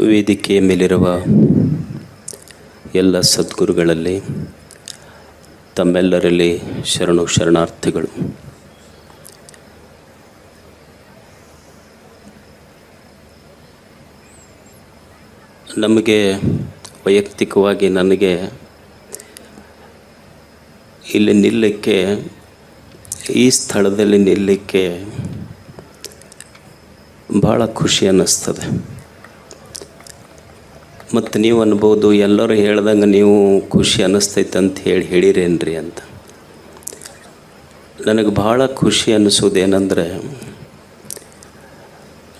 ವೇದಿಕೆಯ ಮೇಲಿರುವ ಎಲ್ಲ ಸದ್ಗುರುಗಳಲ್ಲಿ ತಮ್ಮೆಲ್ಲರಲ್ಲಿ ಶರಣು ಶರಣಾರ್ಥಿಗಳು. ನಮಗೆ ವೈಯಕ್ತಿಕವಾಗಿ ನನಗೆ ಇಲ್ಲಿ ನಿಲ್ಲಕ್ಕೆ, ಈ ಸ್ಥಳದಲ್ಲಿ ನಿಲ್ಲಕ್ಕೆ ಭಾಳ ಖುಷಿ ಅನ್ನಿಸ್ತದೆ. ಮತ್ತು ನೀವು ಅನ್ಬೋದು, ಎಲ್ಲರೂ ಹೇಳ್ದಂಗೆ ನೀವು ಖುಷಿ ಅನ್ನಿಸ್ತೈತೆ ಅಂತ ಹೇಳಿ ಹೇಳಿರೇನ್ರಿ ಅಂತ. ನನಗೆ ಭಾಳ ಖುಷಿ ಅನ್ನಿಸೋದೇನೆಂದರೆ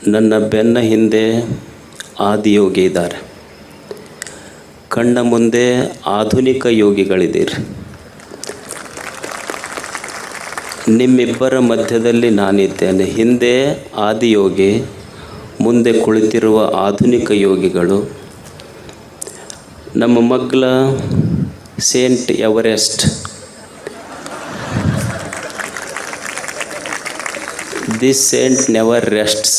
ನನ್ನ ಬೆನ್ನ ಹಿಂದೆ ಆದಿಯೋಗಿ ಇದ್ದಾರೆ ಕಣ್ಣ ಮುಂದೆ ಆಧುನಿಕ ಯೋಗಿಗಳಿದ್ದೀರಿ ನಿಮ್ಮಿಬ್ಬರ ಮಧ್ಯದಲ್ಲಿ ನಾನಿದ್ದೇನೆ. ಹಿಂದೆ ಆದಿಯೋಗಿ, ಮುಂದೆ ಕುಳಿತಿರುವ ಆಧುನಿಕ ಯೋಗಿಗಳು ನಮ್ಮ ಮಗ್ಲ saint Everest. This saint never rests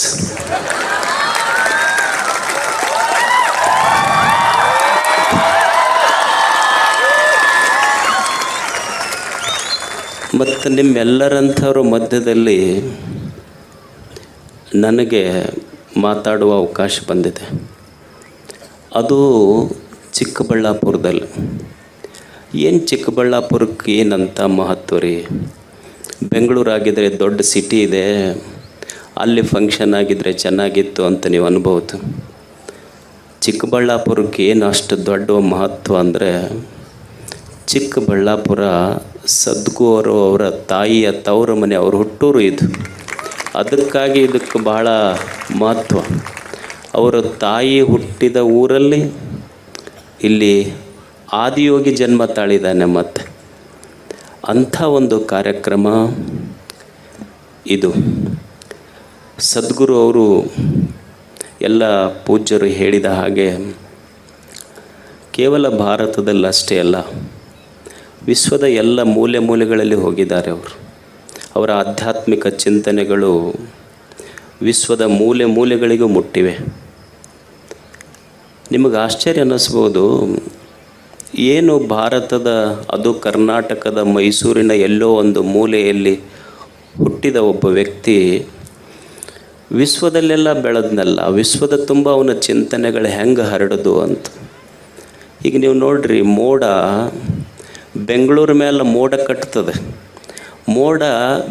ಮತ್ತು ನಿಮ್ಮೆಲ್ಲರಂಥವ್ರ ಮಧ್ಯದಲ್ಲಿ ನನಗೆ ಮಾತಾಡುವ ಅವಕಾಶ ಬಂದಿದೆ. ಅದು ಚಿಕ್ಕಬಳ್ಳಾಪುರದಲ್ಲಿ. ಏನು ಚಿಕ್ಕಬಳ್ಳಾಪುರಕ್ಕೆ ಏನಂತ ಮಹತ್ವ ರೀ? ಬೆಂಗಳೂರು ಆಗಿದ್ರೆ ದೊಡ್ಡ ಸಿಟಿ ಇದೆ. ಅಲ್ಲಿ ಫಂಕ್ಷನ್ ಆಗಿದ್ರೆ ಚೆನ್ನಾಗಿತ್ತು ಅಂತ ನೀವು ಅನ್ಬೋದು. ಚಿಕ್ಕಬಳ್ಳಾಪುರಕ್ಕೆ ಏನು ಅಷ್ಟು ದೊಡ್ಡ ಮಹತ್ವ ಅಂದರೆ, ಚಿಕ್ಕಬಳ್ಳಾಪುರ ಸದ್ಗು ಅವರು, ಅವರ ತಾಯಿಯ ತವರ ಮನೆ, ಅವ್ರ ಹುಟ್ಟೂರು ಇದು. ಅದಕ್ಕಾಗಿ ಇದಕ್ಕೆ ಬಹಳ ಮಹತ್ವ. ಅವರ ತಾಯಿ ಹುಟ್ಟಿದ ಊರಲ್ಲಿ ಇಲ್ಲಿ ಆದಿಯೋಗಿ ಜನ್ಮ ತಾಳಿದ್ದಾನೆ ಮತ್ತೆ. ಅಂಥ ಒಂದು ಕಾರ್ಯಕ್ರಮ ಇದು. ಸದ್ಗುರು ಅವರು ಎಲ್ಲ ಪೂಜ್ಯರು ಹೇಳಿದ ಹಾಗೆ ಕೇವಲ ಭಾರತದಲ್ಲಷ್ಟೇ ಅಲ್ಲ, ವಿಶ್ವದ ಎಲ್ಲ ಮೂಲೆ ಮೂಲೆಗಳಲ್ಲಿ ಹೋಗಿದ್ದಾರೆ ಅವರು. ಅವರ ಆಧ್ಯಾತ್ಮಿಕ ಚಿಂತನೆಗಳು ವಿಶ್ವದ ಮೂಲೆ ಮೂಲೆಗಳಿಗೂ ಮುಟ್ಟಿವೆ. ನಿಮಗೆ ಆಶ್ಚರ್ಯ ಅನ್ನಿಸ್ಬೋದು. ಏನು ಭಾರತದ, ಅದು ಕರ್ನಾಟಕದ, ಮೈಸೂರಿನ ಎಲ್ಲೋ ಒಂದು ಮೂಲೆಯಲ್ಲಿ ಹುಟ್ಟಿದ ಒಬ್ಬ ವ್ಯಕ್ತಿ ವಿಶ್ವದಲ್ಲೆಲ್ಲ ಬೆಳೆದ್ನಲ್ಲ, ವಿಶ್ವದ ತುಂಬ ಅವನ ಚಿಂತನೆಗಳು ಹೆಂಗೆ ಹರಡೋದು ಅಂತ. ಈಗ ನೀವು ನೋಡ್ರಿ, ಮೋಡ ಬೆಂಗಳೂರು ಮೇಲೆ ಮೋಡ ಕಟ್ತದೆ. ಮೋಡ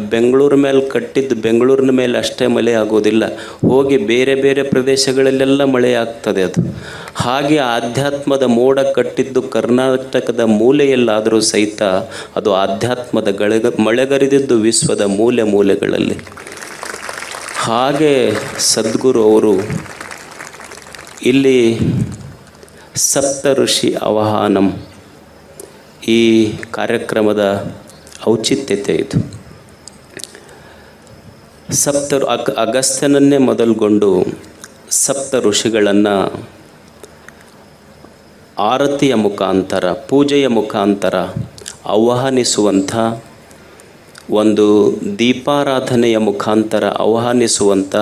ಬೆಂಗಳೂರು ಮೇಲೆ ಕಟ್ಟಿದ್ದು ಬೆಂಗಳೂರಿನ ಮೇಲೆ ಅಷ್ಟೇ ಮಳೆ ಆಗೋದಿಲ್ಲ. ಹೋಗಿ ಬೇರೆ ಬೇರೆ ಪ್ರದೇಶಗಳಲ್ಲೆಲ್ಲ ಮಳೆ ಆಗ್ತದೆ ಅದು. ಹಾಗೆ ಆಧ್ಯಾತ್ಮದ ಮೋಡ ಕಟ್ಟಿದ್ದು ಕರ್ನಾಟಕದ ಮೂಲೆಯಲ್ಲಾದರೂ ಸಹಿತ ಅದು ಆಧ್ಯಾತ್ಮದ ಗಳಗ, ಮಳೆಗರಿದಿದ್ದು ವಿಶ್ವದ ಮೂಲೆ ಮೂಲೆಗಳಲ್ಲಿ. ಹಾಗೆ ಸದ್ಗುರು ಅವರು ಇಲ್ಲಿ ಸಪ್ತ ಋಷಿ ಆವಾಹನಂ ಈ ಕಾರ್ಯಕ್ರಮದ ಔಚಿತ್ಯತೆ ಇದು. ಸಪ್ತ ಅಗ್, ಅಗಸ್ತ್ಯನನ್ನೇ ಮೊದಲುಗೊಂಡು ಸಪ್ತ ಋಷಿಗಳನ್ನು ಆರತಿಯ ಮುಖಾಂತರ, ಪೂಜೆಯ ಮುಖಾಂತರ ಆಹ್ವಾನಿಸುವಂಥ ಒಂದು ದೀಪಾರಾಧನೆಯ ಮುಖಾಂತರ ಆಹ್ವಾನಿಸುವಂಥ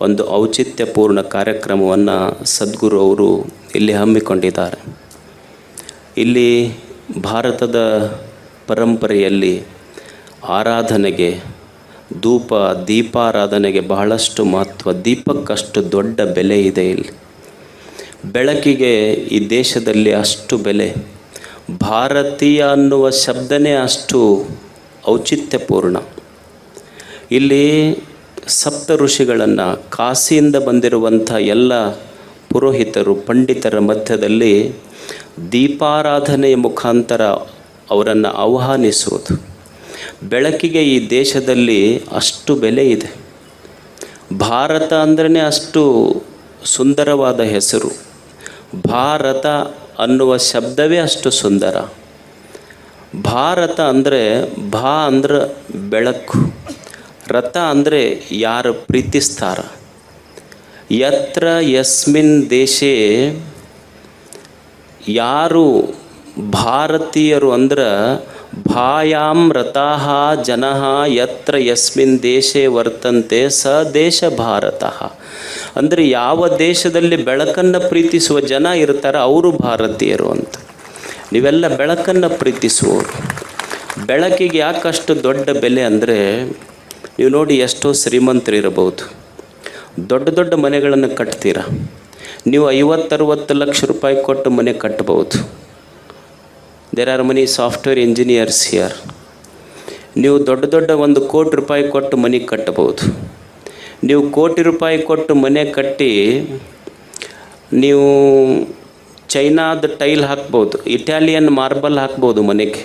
ಒಂದು ಔಚಿತ್ಯಪೂರ್ಣ ಕಾರ್ಯಕ್ರಮವನ್ನು ಸದ್ಗುರು ಅವರು ಇಲ್ಲಿ ಹಮ್ಮಿಕೊಂಡಿದ್ದಾರೆ. ಇಲ್ಲಿ ಭಾರತದ ಪರಂಪರೆಯಲ್ಲಿ ಆರಾಧನೆಗೆ ಧೂಪ, ದೀಪಾರಾಧನೆಗೆ ಬಹಳಷ್ಟು ಮಹತ್ವ, ದೀಪಕ್ಕಷ್ಟು ದೊಡ್ಡ ಬೆಲೆ ಇದೆ ಇಲ್ಲಿ. ಬೆಳಕಿಗೆ ಈ ದೇಶದಲ್ಲಿ ಅಷ್ಟು ಬೆಲೆ, ಭಾರತೀಯ ಅನ್ನುವ ಶಬ್ದನೇ ಅಷ್ಟು ಔಚಿತ್ಯಪೂರ್ಣ. ಇಲ್ಲಿ ಸಪ್ತ ಋಷಿಗಳನ್ನು ಕಾಶಿಯಿಂದ ಬಂದಿರುವಂಥ ಎಲ್ಲ ಪುರೋಹಿತರು, ಪಂಡಿತರ ಮಧ್ಯದಲ್ಲಿ ದೀಪಾರಾಧನೆಯ ಮುಖಾಂತರ ಅವರನ್ನು ಆಹ್ವಾನಿಸುವುದು. ಬೆಳಕಿಗೆ ಈ ದೇಶದಲ್ಲಿ ಅಷ್ಟು ಬೆಲೆ ಇದೆ. ಭಾರತ ಅಂದ್ರೇ ಅಷ್ಟು ಸುಂದರವಾದ ಹೆಸರು. ಭಾರತ ಅನ್ನುವ ಶಬ್ದವೇ ಅಷ್ಟು ಸುಂದರ. ಭಾರತ ಅಂದರೆ ಭಾ ಅಂದ್ರೆ ಬೆಳಕು. ರಥ ಅಂದರೆ ಯಾರು ಪ್ರೀತಿಸ್ತಾರ. ಯತ್ರ ಯಸ್ಮಿನ್ ದೇಶೇ ಯಾರು ಭಾರತೀಯರು ಅಂದ್ರೆ ಭಾಯಾಂ ರಥ ಜನ ಯತ್ರ ಯಸ್ಮಿನ್ ದೇಶೇ ವರ್ತಂತೆ ಸ ದೇಶ ಭಾರತ. ಅಂದರೆ ಯಾವ ದೇಶದಲ್ಲಿ ಬೆಳಕನ್ನು ಪ್ರೀತಿಸುವ ಜನ ಇರ್ತಾರೆ ಅವರು ಭಾರತೀಯರು ಅಂತ. ನೀವೆಲ್ಲ ಬೆಳಕನ್ನು ಪ್ರೀತಿಸುವವರು. ಬೆಳಕಿಗೆ ಯಾಕಷ್ಟು ದೊಡ್ಡ ಬೆಲೆ ಅಂದರೆ ನೀವು ನೋಡಿ ಎಷ್ಟೋ ಶ್ರೀಮಂತರು ಇರಬಹುದು ದೊಡ್ಡ ದೊಡ್ಡ ಮನೆಗಳನ್ನು ಕಟ್ತೀರಾ. ನೀವು ಐವತ್ತರವತ್ತು ಲಕ್ಷ ರೂಪಾಯಿ ಕೊಟ್ಟು ಮನೆ ಕಟ್ಟಬಹುದು there are many software engineers here ನೀವು ದೊಡ್ಡ ದೊಡ್ಡ ಒಂದು ಕೋಟಿ ರೂಪಾಯಿ ಕೊಟ್ಟು ಮನೆ ಕಟ್ಟಬಹುದು. ನೀವು ಕೋಟಿ ರೂಪಾಯಿ ಕೊಟ್ಟು ಮನೆ ಕಟ್ಟಿ ನೀವು ಚೈನಾದ ಟೈಲ್ ಹಾಕ್ಬೋದು ಇಟಾಲಿಯನ್ ಮಾರ್ಬಲ್ ಹಾಕ್ಬೋದು ಮನೆಗೆ.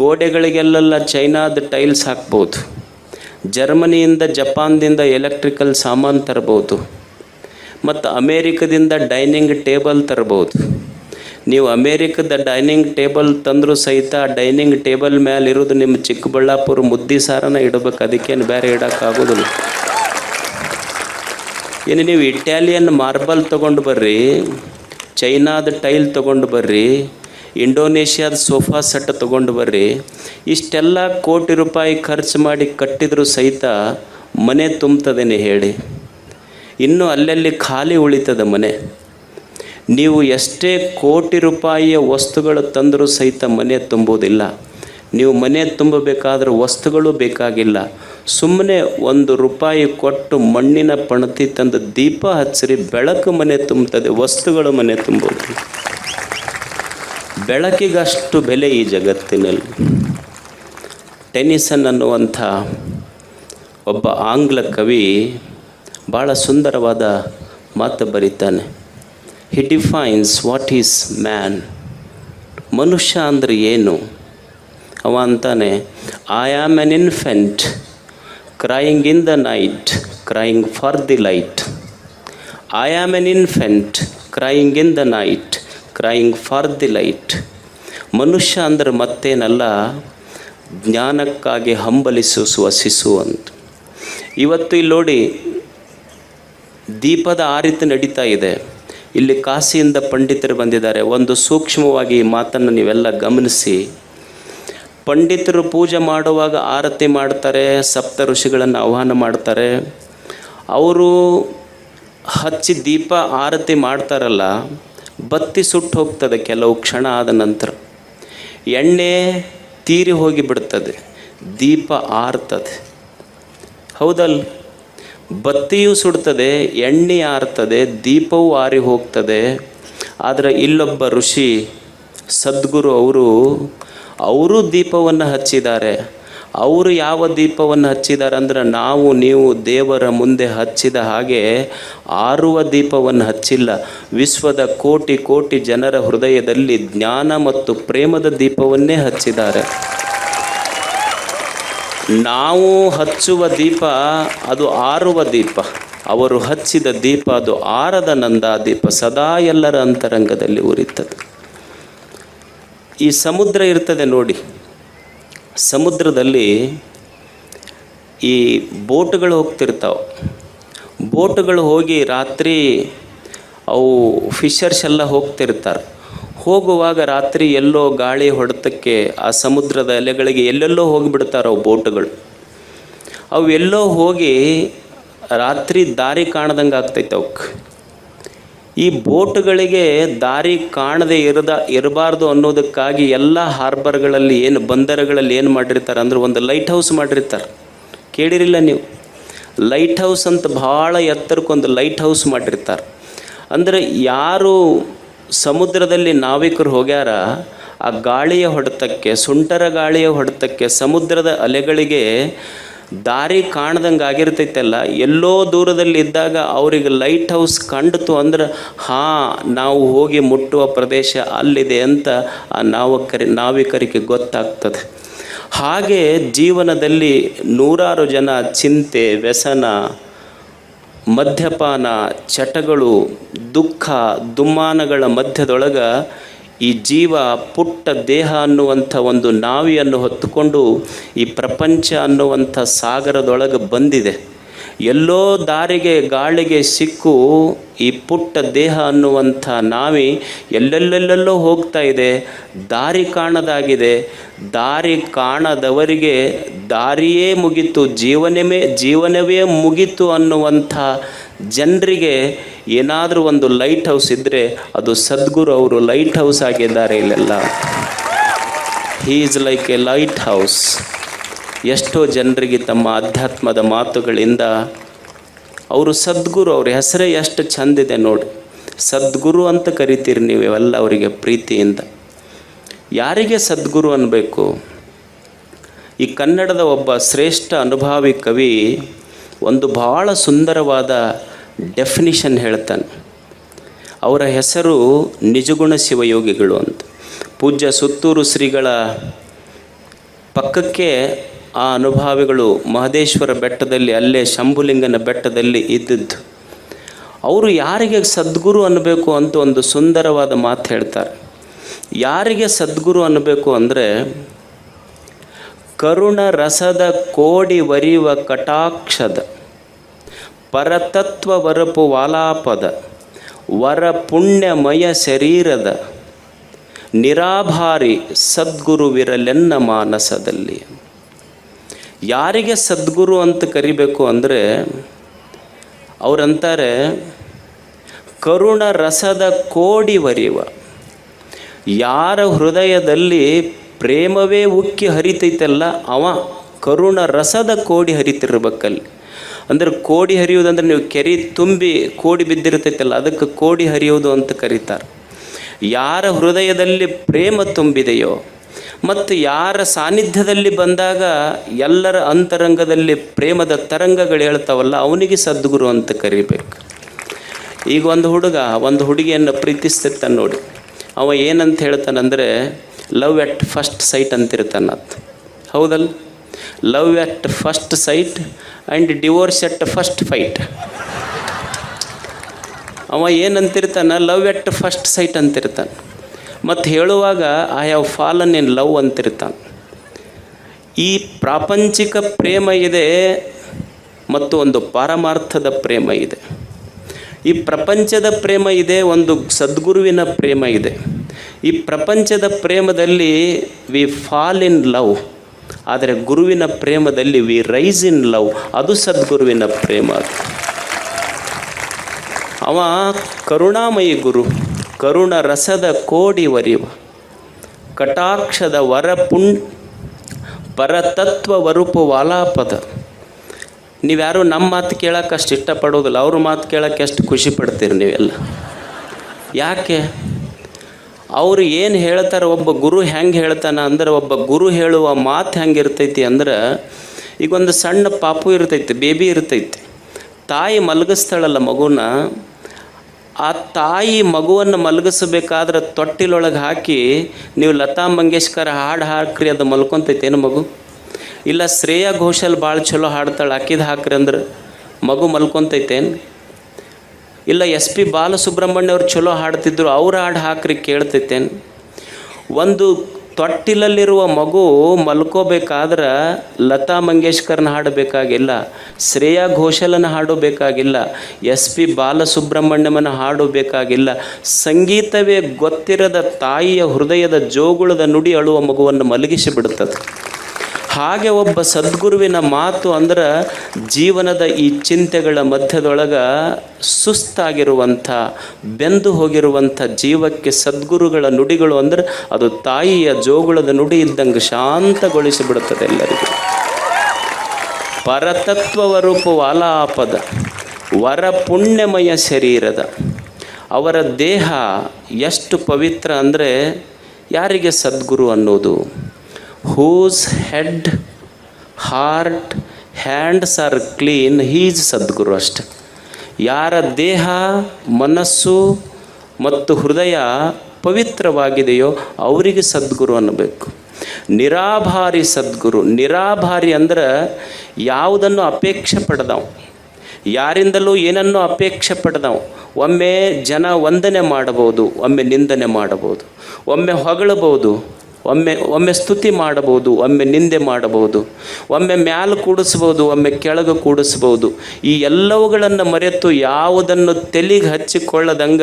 ಗೋಡೆಗಳಿಗೆಲ್ಲೆಲ್ಲ ಚೈನಾದ ಟೈಲ್ಸ್ ಹಾಕ್ಬೋದು ಜರ್ಮನಿಯಿಂದ ಜಪಾನ್ದಿಂದ ಎಲೆಕ್ಟ್ರಿಕಲ್ ಸಾಮಾನು ತರ್ಬೋದು ಮತ್ತು ಅಮೇರಿಕದಿಂದ ಡೈನಿಂಗ್ ಟೇಬಲ್ ತರ್ಬೋದು ನೀವು ಅಮೇರಿಕದ ಡೈನಿಂಗ್ ಟೇಬಲ್ ತಂದರೂ ಸಹಿತ ಡೈನಿಂಗ್ ಟೇಬಲ್ ಮೇಲೆ ಇರೋದು ನಿಮ್ಮ ಚಿಕ್ಕಬಳ್ಳಾಪುರ ಮುದ್ದಿ ಸಾರನ ಇಡಬೇಕು. ಅದಕ್ಕೇನು ಬೇರೆ ಇಡೋಕ್ಕಾಗೋದಿಲ್ಲ ಇನ್ನು ನೀವು ಇಟಾಲಿಯನ್ ಮಾರ್ಬಲ್ ತೊಗೊಂಡು ಬರ್ರಿ, ಚೈನಾದ ಟೈಲ್ ತೊಗೊಂಡು ಬರ್ರಿ, ಇಂಡೋನೇಷ್ಯಾದ ಸೋಫಾ ಸೆಟ್ ತೊಗೊಂಡು ಬರ್ರಿ. ಇಷ್ಟೆಲ್ಲ ಕೋಟಿ ರೂಪಾಯಿ ಖರ್ಚು ಮಾಡಿ ಕಟ್ಟಿದರೂ ಸಹಿತ ಮನೆ ತುಂಬ್ತದೇನೆ ಹೇಳಿ. ಇನ್ನೂ ಅಲ್ಲಲ್ಲಿ ಖಾಲಿ ಉಳಿತದೆ ಮನೆ. ನೀವು ಎಷ್ಟೇ ಕೋಟಿ ರೂಪಾಯಿಯ ವಸ್ತುಗಳು ತಂದರೂ ಸಹಿತ ಮನೆ ತುಂಬುವುದಿಲ್ಲ. ನೀವು ಮನೆ ತುಂಬಬೇಕಾದ್ರೆ ವಸ್ತುಗಳು ಬೇಕಾಗಿಲ್ಲ. ಸುಮ್ಮನೆ ಒಂದು ರೂಪಾಯಿ ಕೊಟ್ಟು ಮಣ್ಣಿನ ಪಣತಿ ತಂದು ದೀಪ ಹಚ್ಚಿರಿ, ಬೆಳಕು ಮನೆ ತುಂಬುತ್ತದೆ, ವಸ್ತುಗಳು ಮನೆ ತುಂಬೋದು ಬೆಳಕಿಗಷ್ಟು ಬೆಲೆ ಈ ಜಗತ್ತಿನಲ್ಲಿ. ಟೆನಿಸನ್ ಅನ್ನುವಂಥ ಒಬ್ಬ ಆಂಗ್ಲ ಕವಿ ಭಾಳ ಸುಂದರವಾದ ಮಾತು ಬರೀತಾನೆ. He defines what is man ಮನುಷ್ಯ ಅಂದರೆ ಏನು? ಅವ ಅಂತಾನೆ I am an infant crying in the night crying for the light I am an infant crying in the night crying for the light ಮನುಷ್ಯ ಅಂದರೆ ಮತ್ತೇನಲ್ಲ? ಜ್ಞಾನಕ್ಕಾಗಿ ಹಂಬಲಿಸುವ ಶಿಶು ಅಂತ. ಇವತ್ತು ಇಲ್ಲಿ ನೋಡಿ, ದೀಪದ ಆರಿತು ನಡೀತಾ ಇದೆ. ಇಲ್ಲಿ ಕಾಶಿಯಿಂದ ಪಂಡಿತರು ಬಂದಿದ್ದಾರೆ. ಒಂದು ಸೂಕ್ಷ್ಮವಾಗಿ ಮಾತನ್ನು ನೀವೆಲ್ಲ ಗಮನಿಸಿ. ಪಂಡಿತರು ಪೂಜೆ ಮಾಡುವಾಗ ಆರತಿ ಮಾಡ್ತಾರೆ, ಸಪ್ತ ಋಷಿಗಳನ್ನು ಆಹ್ವಾನ ಮಾಡ್ತಾರೆ. ಅವರು ಹಚ್ಚಿ ದೀಪ ಆರತಿ ಮಾಡ್ತಾರಲ್ಲ, ಬತ್ತಿ ಸುಟ್ಟು ಹೋಗ್ತದೆ ಕೆಲವು ಕ್ಷಣ ಆದ ನಂತರ. ಎಣ್ಣೆ ತೀರಿ ಹೋಗಿ ಬಿಡ್ತದೆ ದೀಪ ಆರ್ತದೆ. ಹೌದಲ್ಲ? ಬತ್ತಿಯೂ ಸುಡ್ತದೆ, ಎಣ್ಣೆ ಆರ್ತದೆ, ದೀಪವೂ ಆರಿ ಹೋಗ್ತದೆ. ಆದರೆ ಇಲ್ಲೊಬ್ಬ ಋಷಿ ಸದ್ಗುರು ಅವರು ಅವರು ದೀಪವನ್ನು ಹಚ್ಚಿದ್ದಾರೆ. ಅವರು ಯಾವ ದೀಪವನ್ನು ಹಚ್ಚಿದ್ದಾರೆ ಅಂದರೆ, ನಾವು, ನೀವು ದೇವರ ಮುಂದೆ ಹಚ್ಚಿದ ಹಾಗೆ ಆರುವ ದೀಪವನ್ನು ಹಚ್ಚಿಲ್ಲ. ವಿಶ್ವದ ಕೋಟಿ ಕೋಟಿ ಜನರ ಹೃದಯದಲ್ಲಿ ಜ್ಞಾನ ಮತ್ತು ಪ್ರೇಮದ ದೀಪವನ್ನೇ ಹಚ್ಚಿದ್ದಾರೆ. ನಾವು ಹಚ್ಚುವ ದೀಪ ಅದು ಆರುವ ದೀಪ. ಅವರು ಹಚ್ಚಿದ ದೀಪ ಅದು ಆರದ ನಂದ ದೀಪ. ಸದಾ ಎಲ್ಲರ ಅಂತರಂಗದಲ್ಲಿ ಉರಿತದೆ. ಈ ಸಮುದ್ರ ಇರ್ತದೆ ನೋಡಿ. ಸಮುದ್ರದಲ್ಲಿ ಈ ಬೋಟ್ಗಳು ಹೋಗ್ತಿರ್ತಾವೆ. ಬೋಟ್ಗಳು ಹೋಗಿ ರಾತ್ರಿ ಅವು ಫಿಶರ್ಸ್ ಎಲ್ಲ ಹೋಗ್ತಿರ್ತಾರೆ. ಹೋಗುವಾಗ ರಾತ್ರಿ ಎಲ್ಲೋ ಗಾಳಿ ಹೊಡೆತಕ್ಕೆ ಆ ಸಮುದ್ರದ ಅಲೆಗಳಿಗೆ ಎಲ್ಲೆಲ್ಲೋ ಹೋಗಿಬಿಡ್ತಾರೆ ಅವು ಬೋಟ್ಗಳು. ಅವು ಎಲ್ಲೋ ಹೋಗಿ ರಾತ್ರಿ ದಾರಿ ಕಾಣ್ದಂಗೆ ಆಗ್ತೈತೆ ಅವಕ್ಕೆ ಈ ಬೋಟ್ಗಳಿಗೆ ದಾರಿ ಕಾಣದೇ ಇರದ, ಇರಬಾರ್ದು ಅನ್ನೋದಕ್ಕಾಗಿ ಎಲ್ಲ ಹಾರ್ಬರ್ಗಳಲ್ಲಿ ಏನು ಬಂದರುಗಳಲ್ಲಿ ಏನು ಮಾಡಿರ್ತಾರೆ ಅಂದ್ರೆ ಒಂದು ಲೈಟ್ ಹೌಸ್ ಮಾಡಿರ್ತಾರೆ. ಕೇಳಿರಿಲ್ಲ ನೀವು? ಲೈಟ್ ಹೌಸ್ ಅಂತ ಭಾಳ ಎತ್ತರಕ್ಕೊಂದು ಲೈಟ್ ಹೌಸ್ ಮಾಡಿರ್ತಾರೆ. ಅಂದರೆ ಯಾರು ಸಮುದ್ರದಲ್ಲಿ ನಾವಿಕರು ಹೋಗ್ಯಾರ, ಆ ಗಾಳಿಯ ಹೊಡೆತಕ್ಕೆ, ಸುಂಟರ ಗಾಳಿಯ ಹೊಡೆತಕ್ಕೆ ಸಮುದ್ರದ ಅಲೆಗಳಿಗೆ ದಾರಿ ಕಾಣ್ದಂಗೆ ಆಗಿರ್ತೈತಲ್ಲ, ಎಲ್ಲೋ ದೂರದಲ್ಲಿ ಇದ್ದಾಗ ಅವ್ರಿಗೆ ಲೈಟ್ ಹೌಸ್ ಕಂಡಿತು ಅಂದ್ರೆ, ಹಾಂ, ನಾವು ಹೋಗಿ ಮುಟ್ಟುವ ಪ್ರದೇಶ ಅಲ್ಲಿದೆ ಅಂತ ಆ ನಾವಕರಿ, ನಾವಿಕರಿಗೆ ಗೊತ್ತಾಗ್ತದೆ. ಹಾಗೆ ಜೀವನದಲ್ಲಿ ನೂರಾರು ಜನ ಚಿಂತೆ, ವ್ಯಸನ ಮದ್ಯಪಾನ, ಚಟಗಳು, ದುಃಖ, ದುಮ್ಮಾನಗಳ ಮಧ್ಯದೊಳಗ ಈ ಜೀವ ಪುಟ್ಟ ದೇಹ ಅನ್ನುವಂಥ ಒಂದು ನಾವಿಯನ್ನು ಹೊತ್ತುಕೊಂಡು ಈ ಪ್ರಪಂಚ ಅನ್ನುವಂಥ ಸಾಗರದೊಳಗೆ ಬಂದಿದೆ. ಎಲ್ಲೋ ದಾರಿಗೆ ಗಾಳಿಗೆ ಸಿಕ್ಕು ಈ ಪುಟ್ಟ ದೇಹ ಅನ್ನುವಂಥ ನಾವಿ ಎಲ್ಲೆಲ್ಲೆಲ್ಲೆಲ್ಲೋ ಹೋಗ್ತಾ ಇದೆ. ದಾರಿ ಕಾಣದಾಗಿದೆ. ದಾರಿ ಕಾಣದವರಿಗೆ ದಾರಿಯೇ ಮುಗಿತು ಜೀವನವೇ ಜೀವನವೇ ಮುಗಿತು ಅನ್ನುವಂಥ ಜನರಿಗೆ ಏನಾದರೂ ಒಂದು ಲೈಟ್ ಹೌಸ್ ಇದ್ದರೆ ಅದು ಸದ್ಗುರು ಅವರು ಲೈಟ್ ಹೌಸ್ ಆಗಿದ್ದಾರೆ ಇಲ್ಲೆಲ್ಲ. He is like a light house ಎಷ್ಟೋ ಜನರಿಗೆ ತಮ್ಮ ಅಧ್ಯಾತ್ಮದ ಮಾತುಗಳಿಂದ ಅವರು ಸದ್ಗುರು, ಅವ್ರ ಹೆಸರೇ ಎಷ್ಟು ಚಂದಿದೆ ನೋಡಿ. ಸದ್ಗುರು ಅಂತ ಕರಿತೀರಿ ನೀವು ಇವೆಲ್ಲ ಅವರಿಗೆ ಪ್ರೀತಿಯಿಂದ. ಯಾರಿಗೆ ಸದ್ಗುರು ಅನ್ನಬೇಕು ಈ ಕನ್ನಡದ ಒಬ್ಬ ಶ್ರೇಷ್ಠ ಅನುಭಾವಿ ಕವಿ ಒಂದು ಭಾಳ ಸುಂದರವಾದ ಡೆಫಿನಿಷನ್ ಹೇಳ್ತಾನೆ. ಅವರ ಹೆಸರು ನಿಜಗುಣ ಶಿವಯೋಗಿಗಳು ಅಂತ. ಪೂಜ್ಯ ಸುತ್ತೂರು ಶ್ರೀಗಳ ಪಕ್ಕಕ್ಕೆ ಆ ಅನುಭಾವಿಗಳು ಮಹದೇಶ್ವರ ಬೆಟ್ಟದಲ್ಲಿ, ಅಲ್ಲೇ ಶಂಭುಲಿಂಗನ ಬೆಟ್ಟದಲ್ಲಿ ಇದ್ದದ್ದು. ಅವರು ಯಾರಿಗೆ ಸದ್ಗುರು ಅನ್ನಬೇಕು ಅಂತ ಒಂದು ಸುಂದರವಾದ ಮಾತು ಹೇಳ್ತಾರೆ. ಯಾರಿಗೆ ಸದ್ಗುರು ಅನ್ನಬೇಕು ಅಂದರೆ, ಕರುಣ ರಸದ ಕೋಡಿ ವರಿಯುವ ಕಟಾಕ್ಷದ, ಪರತತ್ವ ವರಪು ವಾಲಾಪದ, ವರ ಪುಣ್ಯಮಯ ಶರೀರದ, ನಿರಾಭಾರಿ ಸದ್ಗುರುವಿರಲೆನ್ನ ಮಾನಸದಲ್ಲಿ. ಯಾರಿಗೆ ಸದ್ಗುರು ಅಂತ ಕರಿಬೇಕು ಅಂದರೆ ಅವರಂತಾರೆ ಕರುಣ ರಸದ ಕೋಡಿ ವರಿಯುವ ಯಾರ ಹೃದಯದಲ್ಲಿ ಪ್ರೇಮವೇ ಉಕ್ಕಿ ಹರಿತೈತಲ್ಲ ಅವ ಕರುಣ ರಸದ ಕೋಡಿ ಹರಿತಿರ್ಬೇಕಲ್ಲಿ. ಅಂದರೆ ಕೋಡಿ ಹರಿಯೋದಂದ್ರೆ ನೀವು ಕೆರೆ ತುಂಬಿ ಕೋಡಿ ಬಿದ್ದಿರ್ತೈತಲ್ಲ ಅದಕ್ಕೆ ಕೋಡಿ ಹರಿಯೋದು ಅಂತ ಕರೀತಾರೆ. ಯಾರ ಹೃದಯದಲ್ಲಿ ಪ್ರೇಮ ತುಂಬಿದೆಯೋ ಮತ್ತು ಯಾರ ಸಾನ್ನಿಧ್ಯದಲ್ಲಿ ಬಂದಾಗ ಎಲ್ಲರ ಅಂತರಂಗದಲ್ಲಿ ಪ್ರೇಮದ ತರಂಗಗಳು ಹೇಳ್ತಾವಲ್ಲ, ಅವನಿಗೆ ಸದ್ಗುರು ಅಂತ ಕರಿಬೇಕು. ಈಗ ಒಂದು ಹುಡುಗ, ಒಂದು ಹುಡುಗಿಯನ್ನು ಪ್ರೀತಿಸ್ತಿರ್ತಾನೆ ನೋಡಿ. ಅವ ಏನಂತ ಹೇಳ್ತಾನಂದರೆ, ಲವ್ ಎಟ್ ಫಸ್ಟ್ ಸೈಟ್ ಅಂತಿರ್ತಾನ ಹೌದಲ್ಲ? Love at first sight and divorce at first fight ಅವ ಏನಂತಿರ್ತಾನ, ಲವ್ ಎಟ್ ಫಸ್ಟ್ ಸೈಟ್ ಅಂತಿರ್ತಾನೆ. ಮತ್ತು ಹೇಳುವಾಗ I have fallen in love ಅಂತಿರ್ತಾನೆ. ಈ ಪ್ರಾಪಂಚಿಕ ಪ್ರೇಮ ಇದೆ ಮತ್ತು ಒಂದು ಪಾರಮಾರ್ಥದ ಪ್ರೇಮ ಇದೆ. ಈ ಪ್ರಪಂಚದ ಪ್ರೇಮ ಇದೆ, ಒಂದು ಸದ್ಗುರುವಿನ ಪ್ರೇಮ ಇದೆ. ಈ ಪ್ರಪಂಚದ ಪ್ರೇಮದಲ್ಲಿ ವಿ ಫಾಲ್ ಇನ್ ಲವ್ ಆದರೆ ಗುರುವಿನ ಪ್ರೇಮದಲ್ಲಿ ವಿ ರೈಸ್ ಇನ್ ಲವ್ ಅದು ಸದ್ಗುರುವಿನ ಪ್ರೇಮ. ಅವ ಕರುಣಾಮಯಿ ಗುರು. ಕರುಣ ರಸದ ಕೋಡಿ ವರಿವ, ಕಟಾಕ್ಷದ ವರ ಪುಣ್ ಪರತತ್ವ ವರುಪು ವಾಲಾಪದ. ನೀವ್ಯಾರು ನಮ್ಮ ಮಾತು ಕೇಳಕ್ಕೆ ಅಷ್ಟು ಇಷ್ಟಪಡೋದಿಲ್ಲ, ಅವ್ರ ಮಾತು ಕೇಳಕ್ಕೆ ಎಷ್ಟು ಖುಷಿ ಪಡ್ತೀರಿ ನೀವೆಲ್ಲ? ಯಾಕೆ? ಅವರು ಏನು ಹೇಳ್ತಾರೆ, ಒಬ್ಬ ಗುರು ಹೆಂಗೆ ಹೇಳ್ತಾನೆ ಅಂದ್ರೆ, ಒಬ್ಬ ಗುರು ಹೇಳುವ ಮಾತು ಹೆಂಗೆ ಇರ್ತೈತಿ ಅಂದ್ರೆ ಈಗ ಒಂದು ಸಣ್ಣ ಪಾಪು ಇರ್ತೈತಿ, ಬೇಬಿ ಇರ್ತೈತಿ. ತಾಯಿ ಮಲಗಿಸ್ತಾಳಲ್ಲ ಮಗುನ ಆ ತಾಯಿ ಮಗುವನ್ನು ಮಲಗಿಸಬೇಕಾದ್ರೆ ತೊಟ್ಟಿಲೊಳಗೆ ಹಾಕಿ ನೀವು ಲತಾ ಮಂಗೇಶ್ಕರ್ ಹಾಡು ಹಾಕ್ರಿ ಅದು ಮಲ್ಕೊತೈತೇನು ಮಗು? ಇಲ್ಲ, ಶ್ರೇಯಾ ಘೋಷಲ್ ಭಾಳ ಚಲೋ ಹಾಡ್ತಾಳೆ, ಹಾಕಿದ ಹಾಕ್ರಿ ಅಂದ್ರೆ ಮಗು ಮಲ್ಕೊತೈತೇನು ಇಲ್ಲ, ಎಸ್ ಪಿ ಬಾಲಸುಬ್ರಹ್ಮಣ್ಯ ಅವ್ರು ಚಲೋ ಹಾಡ್ತಿದ್ರು, ಅವ್ರ ಹಾಡು ಹಾಕ್ರಿ ಕೇಳ್ತೈತೇನು ಒಂದು ತೊಟ್ಟಿಲಲ್ಲಿರುವ ಮಗು ಮಲ್ಕೋಬೇಕಾದ್ರೆ ಲತಾ ಮಂಗೇಶ್ಕರ್ನ ಹಾಡಬೇಕಾಗಿಲ್ಲ ಶ್ರೇಯಾ ಘೋಷಲನ ಹಾಡು ಬೇಕಾಗಿಲ್ಲ, ಎಸ್ ಪಿ ಬಾಲಸುಬ್ರಹ್ಮಣ್ಯಮನ ಹಾಡು ಬೇಕಾಗಿಲ್ಲ, ಸಂಗೀತವೇ ಗೊತ್ತಿರದ ತಾಯಿಯ ಹೃದಯದ ಜೋಗುಳದ ನುಡಿ ಅಳುವ ಮಗುವನ್ನು ಮಲಗಿಸಿ ಬಿಡುತ್ತದೆ ಹಾಗೆ ಒಬ್ಬ ಸದ್ಗುರುವಿನ ಮಾತು ಅಂದ್ರೆ ಜೀವನದ ಈ ಚಿಂತೆಗಳ ಮಧ್ಯದೊಳಗೆ ಸುಸ್ತಾಗಿರುವಂಥ, ಬೆಂದು ಹೋಗಿರುವಂಥ ಜೀವಕ್ಕೆ ಸದ್ಗುರುಗಳ ನುಡಿಗಳು ಅಂದ್ರೆ ಅದು ತಾಯಿಯ ಜೋಗುಳದ ನುಡಿ ಇದ್ದಂಗೆ ಶಾಂತಗೊಳಿಸಿಬಿಡುತ್ತದೆ ಎಲ್ಲರಿಗೂ. ಪರತತ್ವವರೂಪ ವಾಲಾಪದ ವರ ಪುಣ್ಯಮಯ ಶರೀರದ, ಅವರ ದೇಹ ಎಷ್ಟು ಪವಿತ್ರ ಅಂದರೆ ಯಾರಿಗೆ ಸದ್ಗುರು ಅನ್ನೋದು? Whose head heart hands are clean he's Sadhguru ಅಷ್ಟೆ. ಯಾರ ದೇಹ, ಮನಸ್ಸು ಮತ್ತು ಹೃದಯ ಪವಿತ್ರವಾಗಿದೆಯೋ ಅವರಿಗೆ ಸದ್ಗುರು ಅನ್ನಬೇಕು. ನಿರಾಭಾರಿ ಸದ್ಗುರು ನಿರಾಭಾರಿ ಅಂದ್ರೆ ಯಾವುದನ್ನು ಅಪೇಕ್ಷೆ ಪಡೆದವು. ಯಾರಿಂದಲೂ ಏನನ್ನೂ ಅಪೇಕ್ಷೆ ಪಡೆದವು? ಒಮ್ಮೆ ಜನ ವಂದನೆ ಮಾಡಬಹುದು, ಒಮ್ಮೆ ನಿಂದನೆ ಮಾಡಬಹುದು, ಒಮ್ಮೆ ಹೊಗಳಬಹುದು ಒಮ್ಮೆ ಒಮ್ಮೆ ಸ್ತುತಿ ಮಾಡಬಹುದು, ಒಮ್ಮೆ ನಿಂದೆ ಮಾಡಬಹುದು, ಒಮ್ಮೆ ಮ್ಯಾಲ ಕೂಡಿಸ್ಬೋದು ಒಮ್ಮೆ ಕೆಳಗೆ ಕೂಡಿಸ್ಬೋದು ಈ ಎಲ್ಲವುಗಳನ್ನು ಮರೆತು ಯಾವುದನ್ನು ತೆಲಿಗೆ ಹಚ್ಚಿಕೊಳ್ಳದಂಗ,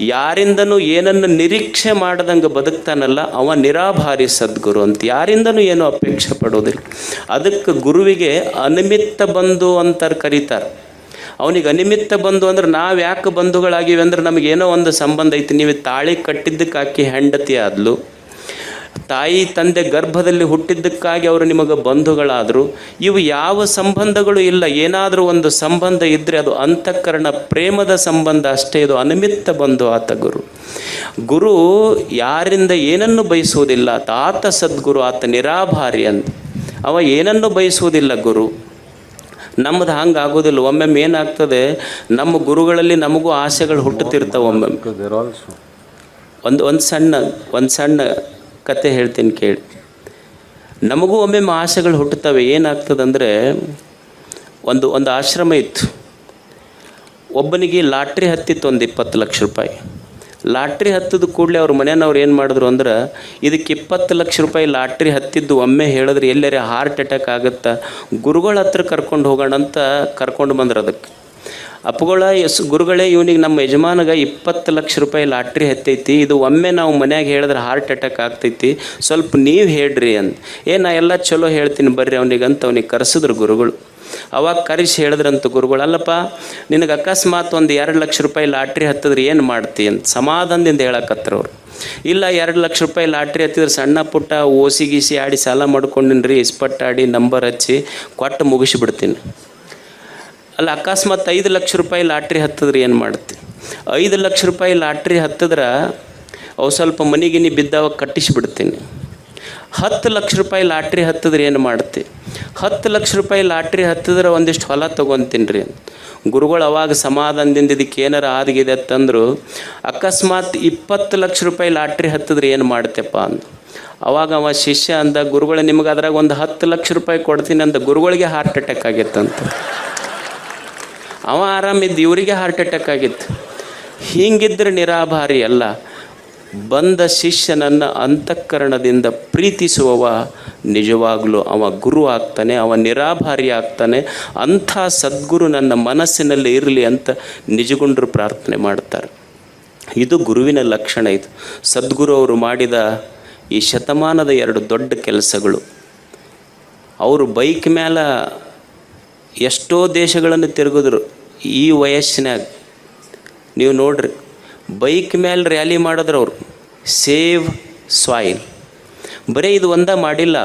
ಯಾರಿಂದನೂ ಏನನ್ನು ನಿರೀಕ್ಷೆ ಮಾಡದಂಗೆ ಬದುಕ್ತಾನಲ್ಲ, ಅವ ನಿರಾಭಾರಿ ಸದ್ಗುರು ಅಂತ. ಯಾರಿಂದನೂ ಏನೂ ಅಪೇಕ್ಷೆ ಪಡೋದಿಲ್ಲ. ಅದಕ್ಕೆ ಗುರುವಿಗೆ ಅನಿಮಿತ್ತ ಬಂಧು ಅಂತ ಕರೀತಾರೆ. ಅವನಿಗೆ ಅನಿಮಿತ್ತ ಬಂಧು ಅಂದ್ರೆ ನಾವು ಯಾಕೆ ಬಂಧುಗಳಾಗಿವೆ ಅಂದ್ರೆ ನಮಗೇನೋ ಒಂದು ಸಂಬಂಧ ಐತಿ. ನೀವು ತಾಳಿ ಕಟ್ಟಿದ್ದಕ್ಕೆ ಆಕಿ ಹೆಂಡತಿ ಆದ್ಲು ತಾಯಿ ತಂದೆ ಗರ್ಭದಲ್ಲಿ ಹುಟ್ಟಿದ್ದಕ್ಕಾಗಿ ಅವರು ನಿಮಗೆ ಬಂಧುಗಳಾದರು ಇವು ಯಾವ ಸಂಬಂಧಗಳು ಇಲ್ಲ ಏನಾದರೂ ಒಂದು ಸಂಬಂಧ ಇದ್ದರೆ ಅದು ಅಂತಃಕರಣ ಪ್ರೇಮದ ಸಂಬಂಧ ಅಷ್ಟೇ ಇದು ಅನಿಮಿತ್ತ ಬಂಧು ಆತ ಗುರು. ಗುರು ಯಾರಿಂದ ಏನನ್ನು ಬಯಸುವುದಿಲ್ಲ ಆತ ಸದ್ಗುರು ಆತ ನಿರಾಭಾರಿ ಅಂತ ಅವ ಏನನ್ನು ಬಯಸುವುದಿಲ್ಲ ಗುರು. ನಮ್ಮದು ಹಂಗೆ ಆಗೋದಿಲ್ಲ ಒಮ್ಮೊಮ್ಮೆ ಏನಾಗ್ತದೆ ನಮ್ಮ ಗುರುಗಳಲ್ಲಿ ನಮಗೂ ಆಸೆಗಳು ಹುಟ್ಟುತ್ತಿರ್ತಾವೆ ಒಮ್ಮೆ. ಒಂದು ಒಂದು ಸಣ್ಣ ಒಂದು ಸಣ್ಣ ಕತೆ ಹೇಳ್ತೀನಿ ಕೇಳಿ. ನಮಗೂ ಒಮ್ಮೆ ಆಸೆಗಳು ಹುಟ್ಟುತ್ತವೆ. ಏನಾಗ್ತದಂದರೆ, ಒಂದು ಒಂದು ಆಶ್ರಮ ಇತ್ತು. ಒಬ್ಬನಿಗೆ ಲಾಟ್ರಿ ಹತ್ತಿತ್ತು ಒಂದು ಇಪ್ಪತ್ತು ಲಕ್ಷ ರೂಪಾಯಿ. ಲಾಟ್ರಿ ಹತ್ತಿದ ಕೂಡಲೇ ಅವ್ರ ಮನೆಯವ್ರು ಏನು ಮಾಡಿದ್ರು ಅಂದ್ರೆ, ಇದಕ್ಕೆ ಇಪ್ಪತ್ತು ಲಕ್ಷ ರೂಪಾಯಿ ಲಾಟ್ರಿ ಹತ್ತಿದ್ದು ಒಮ್ಮೆ ಹೇಳಿದ್ರೆ ಎಲ್ಲರೇ ಹಾರ್ಟ್ ಅಟ್ಯಾಕ್ ಆಗುತ್ತಾ? ಗುರುಗಳ ಹತ್ರ ಕರ್ಕೊಂಡು ಹೋಗೋಣ ಅಂತ ಕರ್ಕೊಂಡು ಬಂದ್ರು ಅದಕ್ಕೆ. ಅಪ್ಪುಗಳ ಎಸ್ ಗುರುಗಳೇ, ಇವನಿಗೆ ನಮ್ಮ ಯಜಮಾನಗ ಇಪ್ಪತ್ತು ಲಕ್ಷ ರೂಪಾಯಿ ಲಾಟ್ರಿ ಹತ್ತೈತಿ. ಇದು ಒಮ್ಮೆ ನಾವು ಮನ್ಯಾಗ ಹೇಳಿದ್ರೆ ಹಾರ್ಟ್ ಅಟ್ಯಾಕ್ ಆಗ್ತೈತಿ. ಸ್ವಲ್ಪ ನೀವು ಹೇಳ್ರಿ ಅಂತ ಏ, ನಾ ಎಲ್ಲ ಚಲೋ ಹೇಳ್ತೀನಿ ಬರ್ರಿ ಅವನಿಗೆ ಅಂತ ಅವ್ನಿಗೆ ಕರೆಸಿದ್ರು ಗುರುಗಳು. ಅವಾಗ ಕರೆಸಿ ಹೇಳಿದ್ರಂತ ಗುರುಗಳು, ಅಲ್ಲಪ್ಪ, ನಿನಗೆ ಅಕಸ್ಮಾತ್ ಒಂದು ಎರಡು ಲಕ್ಷ ರೂಪಾಯಿ ಲಾಟ್ರಿ ಹತ್ತಿದ್ರೆ ಏನು ಮಾಡ್ತಿ? ಅಂತ ಸಮಾಧಾನದಿಂದ ಹೇಳಕತ್ರ ಅವ್ರು. ಇಲ್ಲ, ಎರಡು ಲಕ್ಷ ರೂಪಾಯಿ ಲಾಟ್ರಿ ಹತ್ತಿದ್ರೆ ಸಣ್ಣ ಪುಟ್ಟ ಓಸಿ ಗೀಸಿ ಆಡಿ ಸಾಲ ಮಾಡ್ಕೊಂಡಿನ್ರಿ ಇಸ್ಪಟ್ಟಾಡಿ ನಂಬರ್ ಹಚ್ಚಿ ಕೊಟ್ಟು ಮುಗಿಸಿಬಿಡ್ತೀನಿ. ಅಲ್ಲ, ಅಕಸ್ಮಾತ್ ಐದು ಲಕ್ಷ ರೂಪಾಯಿ ಲಾಟ್ರಿ ಹತ್ತಿದ್ರೆ ಏನು ಮಾಡುತ್ತೆ? ಐದು ಲಕ್ಷ ರೂಪಾಯಿ ಲಾಟ್ರಿ ಹತ್ತಿದ್ರೆ ಅವು ಸ್ವಲ್ಪ ಮನಿಗಿನಿ ಬಿದ್ದಾವ ಕಟ್ಟಿಸಿಬಿಡ್ತೀನಿ. ಹತ್ತು ಲಕ್ಷ ರೂಪಾಯಿ ಲಾಟ್ರಿ ಹತ್ತಿದ್ರೆ ಏನು ಮಾಡ್ತಿ ಹತ್ತು ಲಕ್ಷ ರೂಪಾಯಿ ಲಾಟ್ರಿ ಹತ್ತಿದ್ರೆ ಒಂದಿಷ್ಟು ಹೊಲ ತೊಗೊತೀನಿ ರೀ ಗುರುಗಳು ಅವಾಗ ಸಮಾಧಾನದಿಂದ ಇದಕ್ಕೆ ಏನಾರ ಆದಗಿದೆ ಅಂತಂದ್ರು ಅಕಸ್ಮಾತ್ ಇಪ್ಪತ್ತು ಲಕ್ಷ ರೂಪಾಯಿ ಲಾಟ್ರಿ ಹತ್ತಿದ್ರೆ ಏನು ಮಾಡ್ತೆಪ್ಪ ಅಂದ. ಅವಾಗ ಅವ ಶಿಷ್ಯ ಅಂದ, ಗುರುಗಳು ನಿಮ್ಗೆ ಅದ್ರಾಗ ಒಂದು ಹತ್ತು ಲಕ್ಷ ರೂಪಾಯಿ ಕೊಡ್ತೀನಿ ಅಂದ, ಗುರುಗಳಿಗೆ ಹಾರ್ಟ್ ಅಟ್ಯಾಕ್ ಆಗಿತ್ತಂತ ಅವ ಆರಾಮಿದ್ದು ಇವರಿಗೆ ಹಾರ್ಟ್ ಅಟ್ಯಾಕ್ ಆಗಿತ್ತು. ಹೀಗಿದ್ರೆ ನಿರಾಭಾರಿ ಅಲ್ಲ. ಬಂದ ಶಿಷ್ಯನನ್ನು ಅಂತಃಕರಣದಿಂದ ಪ್ರೀತಿಸುವವ ನಿಜವಾಗಲೂ ಅವ ಗುರು ಆಗ್ತಾನೆ, ಅವ ನಿರಾಭಾರಿ ಆಗ್ತಾನೆ, ಅಂಥ ಸದ್ಗುರು ನನ್ನ ಮನಸ್ಸಿನಲ್ಲಿ ಇರಲಿ ಅಂತ ನಿಜಗುಂಡರು ಪ್ರಾರ್ಥನೆ ಮಾಡ್ತಾರೆ. ಇದು ಗುರುವಿನ ಲಕ್ಷಣ ಇದು. ಸದ್ಗುರು ಅವರು ಮಾಡಿದ ಈ ಶತಮಾನದ ಎರಡು ದೊಡ್ಡ ಕೆಲಸಗಳು. ಅವರು ಬೈಕ್ ಮೇಲೆ ಎಷ್ಟೋ ದೇಶಗಳನ್ನು ತಿರುಗಿದ್ರು. ಈ ವಯಸ್ಸಿನಾಗ ನೀವು ನೋಡ್ರಿ, ಬೈಕ್ ಮೇಲೆ ರ್ಯಾಲಿ ಮಾಡಿದ್ರು ಅವರು. Save soil. ಬರೀ ಇದು ಒಂದ ಮಾಡಿಲ್ಲ,